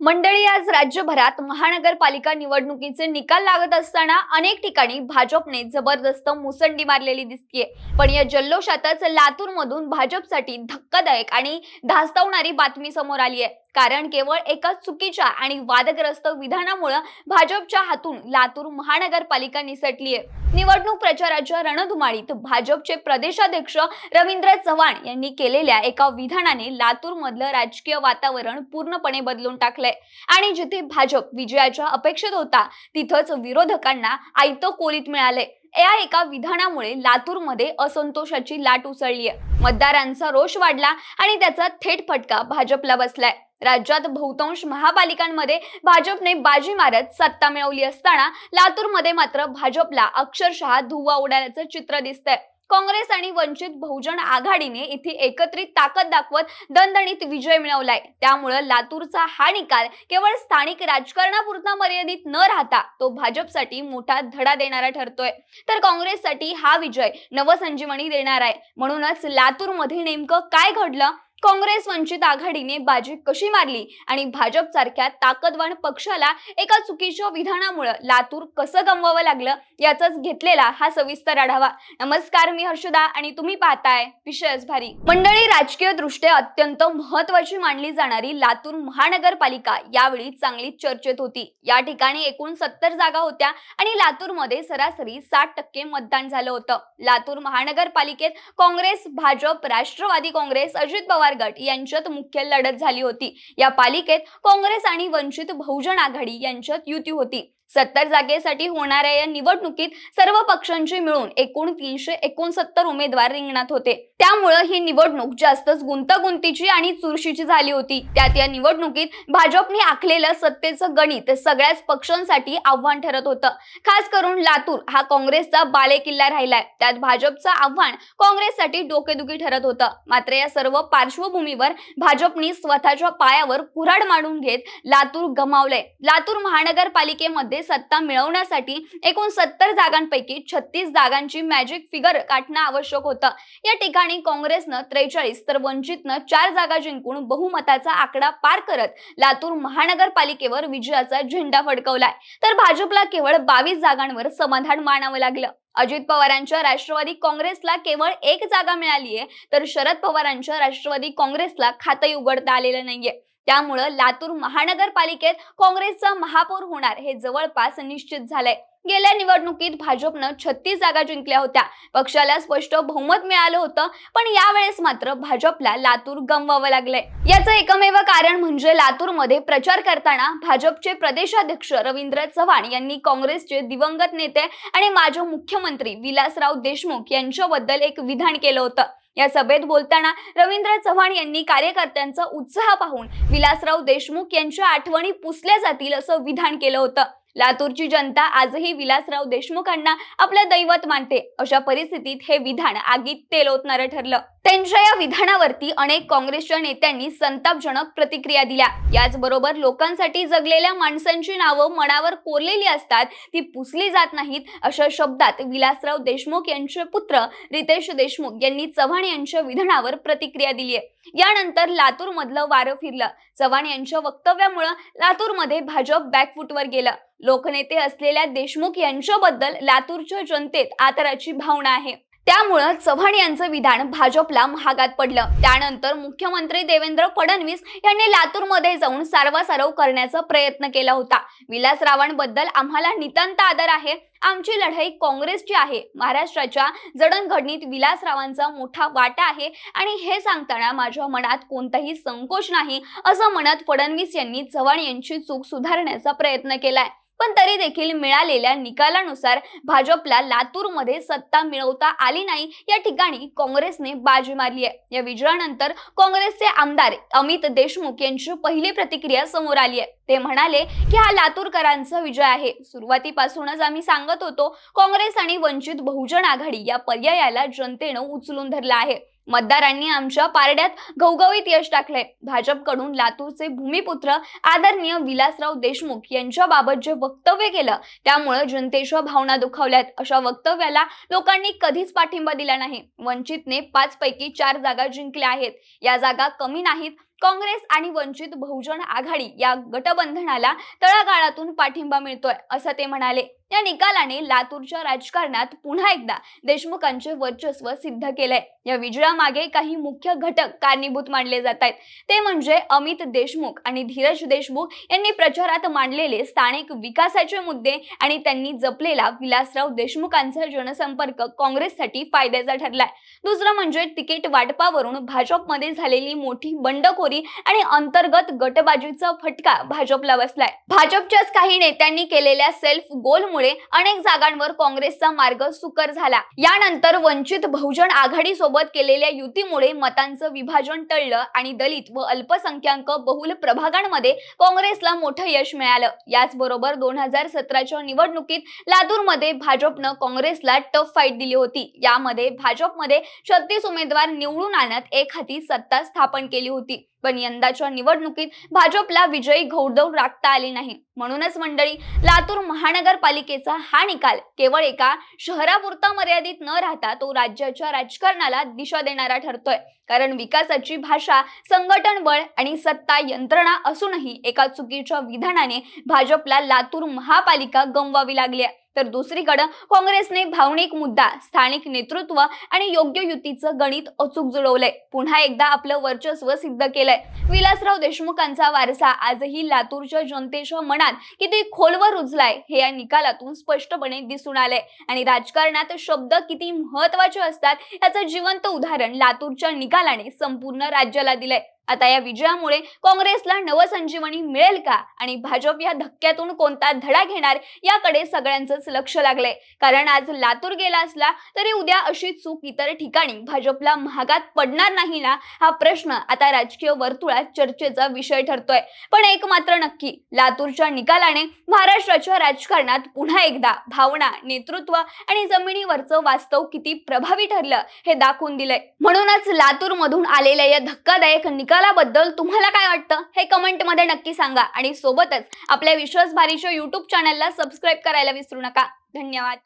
मंडळी आज राज्यभरात महानगरपालिका निवडणुकीचे निकाल लागत असताना अनेक ठिकाणी भाजपने जबरदस्त मुसंडी मारलेली दिसतीये. पण या जल्लोषातच लातूर मधून भाजपसाठी धक्कादायक आणि धास्तावणारी बातमी समोर आली आहे कारण केवळ एका चुकीच्या आणि वादग्रस्त विधानामुळे भाजपच्या हातून लातूर महानगरपालिका निसटली आहे निवडणूक प्रचाराच्या रणधुमाळीत भाजपचे प्रदेशाध्यक्ष रवींद्र चव्हाण यांनी केलेल्या एका विधानाने लातूर मधलं राजकीय वातावरण पूर्णपणे बदलून टाकलंय. आणि जिथे भाजप विजयाच्या अपेक्षेत होता तिथंच विरोधकांना आयतं कोलीत मिळालंय. या एका विधानामुळे लातूरमध्ये असंतोषाची लाट उसळली आहे. मतदारांचा रोष वाढला आणि त्याचा थेट फटका भाजपला बसलाय. राज्यात बहुतांश महापालिकांमध्ये भाजपने बाजी मारत सत्ता मिळवली असताना लातूरमध्ये मात्र भाजपला अक्षरशः धुवा उडाल्याचं चित्र दिसतंय. काँग्रेस आणि वंचित बहुजन आघाडीने इथे एकत्रित ताकद दाखवत दणदणीत विजय मिळवलाय. त्यामुळं लातूरचा हा निकाल केवळ स्थानिक राजकारणापुरता मर्यादित न राहता तो भाजपसाठी मोठा धडा देणारा ठरतोय. तर काँग्रेससाठी हा विजय नवसंजीवनी देणार आहे. म्हणूनच लातूरमध्ये नेमकं काय घडलं? काँग्रेस वंचित आघाडीने बाजी कशी मारली आणि भाजप सारख्या ताकदवान पक्षाला एका चुकीच्या विधानामुळे लातूर कसं गमवावं लागलं याचाच घेतलेला हा सविस्तर आढावा. नमस्कार मी हर्षदा आणि तुम्ही पाहताय विषयच भारी. मंडळी राजकीय दृष्ट्या अत्यंत महत्वाची मानली जाणारी लातूर महानगरपालिका यावेळी चांगली चर्चेत होती. या ठिकाणी एकूण सत्तर जागा होत्या आणि लातूरमध्ये सरासरी साठ टक्के मतदान झालं होतं. लातूर महानगरपालिकेत काँग्रेस भाजप राष्ट्रवादी काँग्रेस अजित पवार गट यांच्यात मुख्य लढत झाली होती. या पालिकेत काँग्रेस आणि वंचित बहुजन आघाडी यांच्यात युती होती. सत्तर जागेसाठी होणाऱ्या या निवडणुकीत सर्व पक्षांचे मिळून एकूण तीनशे एकोणसत्तर उमेदवार रिंगणात होते. त्यामुळं ही निवडणूक जास्तच गुंतागुंतीची आणि चुरशीची झाली होती. त्यात या निवडणुकीत भाजपने आखलेलं सत्तेचं गणित सगळ्याच पक्षांसाठी आव्हान ठरत होतं. खास करून लातूर हा काँग्रेसचा बालेकिल्ला राहिलाय. त्यात भाजपचं आव्हान काँग्रेससाठी डोकेदुखी ठरत होतं. मात्र या सर्व पार्श्वभूमीवर भाजपने स्वतःच्या पायावर कुऱ्हाड मांडून घेत लातूर गमावलंय. लातूर महानगरपालिकेमध्ये सत्ता मिळवण्यासाठी एकूण सत्तर जागांपैकी छत्तीस जागांची मॅजिक फिगर गाठणं आवश्यक होतं. या ठिकाणी काँग्रेसनं त्रेचाळीस तर वंचितनं चार जागा जिंकून बहुमताचा आकडा पार करत लातूर महानगरपालिकेवर विजयाचा झेंडा फडकवलाय. तर भाजपला केवळ बावीस जागांवर समाधान मानावं लागलं. अजित पवारांच्या राष्ट्रवादी काँग्रेसला केवळ एक जागा मिळालीये तर शरद पवारांच्या राष्ट्रवादी काँग्रेसला खातंही उघडता आलेलं नाहीये. त्यामुळं लातूर महानगरपालिकेत काँग्रेसचा महापौर होणार हे जवळपास निश्चित झालंय. गेल्या निवडणुकीत भाजपनं छत्तीस जागा जिंकल्या होत्या. पक्षाला स्पष्ट बहुमत मिळालं होतं पण यावेळेस मात्र भाजपला लातूर गमवावं लागलंय. याचं एकमेव कारण म्हणजे लातूरमध्ये प्रचार करताना भाजपचे प्रदेशाध्यक्ष रवींद्र चव्हाण यांनी काँग्रेसचे दिवंगत नेते आणि माजी मुख्यमंत्री विलासराव देशमुख यांच्याबद्दल एक विधान केलं होतं. या सभेत बोलताना रवींद्र चव्हाण यांनी कार्यकर्त्यांचा उत्साह पाहून विलासराव देशमुख यांच्या आठवणी पुसल्या जातील असं विधान केलं होतं. लातूरची जनता आजही विलासराव देशमुखांना आपलं दैवत मानते. अशा परिस्थितीत हे विधान आगीत तेल ओतणारं ठरलं. त्यांच्या या विधानावरती अनेक काँग्रेसच्या नेत्यांनी संतापजनक प्रतिक्रिया दिल्या. याचबरोबर लोकांसाठी जगलेल्या माणसांची नावं मनावर कोरलेली असतात ती पुसली जात नाहीत अशा शब्दात विलासराव देशमुख यांचे पुत्र रितेश देशमुख यांनी चव्हाण यांच्या विधानावर प्रतिक्रिया दिली आहे. यानंतर लातूर मधलं वारं फिरलं. चव्हाण यांच्या वक्तव्यामुळं लातूरमध्ये भाजप बॅकफुटवर गेलं. लोकनेते असलेल्या देशमुख यांच्याबद्दल लातूरच्या जनतेत आदराची भावना आहे. त्यामुळं चव्हाण यांचं विधान भाजपला महागात पडलं. त्यानंतर मुख्यमंत्री देवेंद्र फडणवीस यांनी लातूरमध्ये जाऊन सारवासारव करण्याचा प्रयत्न केला होता. विलासरावांबद्दल आम्हाला नितांत आदर आहे. आमची लढाई काँग्रेसची आहे. महाराष्ट्राच्या जडणघडणीत विलासरावांचा मोठा वाटा आहे आणि हे सांगताना माझ्या मनात कोणताही संकोच नाही असं म्हणत फडणवीस यांनी चव्हाण यांची चूक सुधारण्याचा प्रयत्न केलाय. पण तरी देखील मिळालेल्या निकालानुसार भाजपला लातूरमध्ये सत्ता मिळवता आली नाही. या ठिकाणी काँग्रेसने बाजी मारली आहे. या विजयानंतर काँग्रेसचे आमदार अमित देशमुख यांची पहिली प्रतिक्रिया समोर आली आहे. ते म्हणाले की हा लातूरकरांचा विजय आहे. सुरुवातीपासूनच आम्ही सांगत होतो काँग्रेस आणि वंचित बहुजन आघाडी या पर्यायाला जनतेनं उचलून धरला आहे. मतदारांनी आमच्या पारड्यात घवघवीत यश टाकले भाजपकडून लातूरचे भूमिपुत्र आदरणीय विलासराव देशमुख यांच्याबाबत जे वक्तव्य केलं त्यामुळे जनतेच्या भावना दुखावल्यात. अशा वक्तव्याला लोकांनी कधीच पाठिंबा दिला नाही. वंचितने पाच पैकी चार जागा जिंकल्या आहेत. या जागा कमी नाहीत काँग्रेस आणि वंचित बहुजन आघाडी या गटबंधनाला तळागाळातून पाठिंबा मिळतोय असं ते म्हणाले. या निकालाने लातूरच्या राजकारणात पुन्हा एकदा देशमुखांचे वर्चस्व सिद्ध केलंय. या विजयामागे काही मुख्य घटक कारणीभूत मानले जात आहेत. ते म्हणजे अमित देशमुख आणि धीरज देशमुख यांनी प्रचारात मांडलेले स्थानिक विकासाचे मुद्दे आणि त्यांनी जपलेला विलासराव देशमुखांचा जनसंपर्क काँग्रेससाठी फायद्याचा ठरलाय. दुसरं म्हणजे तिकीट वाटपावरून भाजपमध्ये झालेली मोठी बंडखोरी आणि अंतर्गत गटबाजीचा फटका भाजपला बसलाय. भाजपच्याच काही नेत्यांनी केलेल्या सेल्फ गोलमुळे अनेक जागांवर काँग्रेसचा मार्ग सुकर झाला. यानंतर वंचित बहुजन आघाडी सोबत केलेल्या युतीमुळे मतांचं विभाजन टळलं आणि दलित व अल्पसंख्याक बहुल प्रभागांमध्ये काँग्रेसला मोठं यश मिळालं. याचबरोबर दोन हजार सतराच्या निवडणुकीत लातूरमध्ये भाजपनं काँग्रेसला टफ फाईट दिली होती. यामध्ये भाजपमध्ये छत्तीस उमेदवार निवडून आणत एक हाती सत्ता स्थापन केली होती. पण यंदाच्या निवडणुकीत भाजपला विजयी घौडदौड राखता आली नाही. म्हणूनच मंडळी लातूर महानगरपालिकेचा हा निकाल केवळ एका शहरापुरता मर्यादित न राहता तो राज्याच्या राजकारणाला दिशा देणारा ठरतोय. कारण विकासाची भाषा संघटन बळ आणि सत्ता यंत्रणा असूनही एका चुकीच्या विधानाने भाजपला लातूर महापालिका गमवावी लागली आहे. तर दुसरीकडे काँग्रेसने भावनिक मुद्दा स्थानिक नेतृत्व आणि योग्य युतीचं गणित अचूक जुळवलंय. पुन्हा एकदा आपलं वर्चस्व सिद्ध केलंय. विलासराव देशमुखांचा वारसा आजही लातूरच्या जनतेच्या मनात किती खोलवर रुजलाय हे या निकालातून स्पष्टपणे दिसून आलंय. आणि राजकारणात शब्द किती महत्त्वाचे असतात याचं जिवंत उदाहरण लातूरच्या निकालाने संपूर्ण राज्याला दिलंय. आता या विजयामुळे काँग्रेसला नवसंजीवनी मिळेल का? आणि भाजप या धक्क्यातून कोणता धडा घेणार? याकडे सगळ्यांचंच लक्ष लागलंय. कारण आज लातूर गेला असला तरी उद्या अशी चूक इतर ठिकाणी भाजपला महागात पडणार नाही ना? हा प्रश्न आता राजकीय वर्तुळात चर्चेचा विषय ठरतोय. पण एक मात्र नक्की लातूरच्या निकालाने महाराष्ट्राच्या राजकारणात पुन्हा एकदा भावना नेतृत्व आणि जमिनीवरचं वास्तव किती प्रभावी ठरलं हे दाखवून दिलंय. म्हणूनच लातूरमधून आलेल्या या धक्कादायक निकाल निकालाबद्दल तुम्हाला काय वाटतं हे कमेंटमध्ये नक्की सांगा. आणि सोबतच आपल्या विश्वास भारीच्या युट्यूब चॅनलला सबस्क्राईब करायला विसरू नका. धन्यवाद.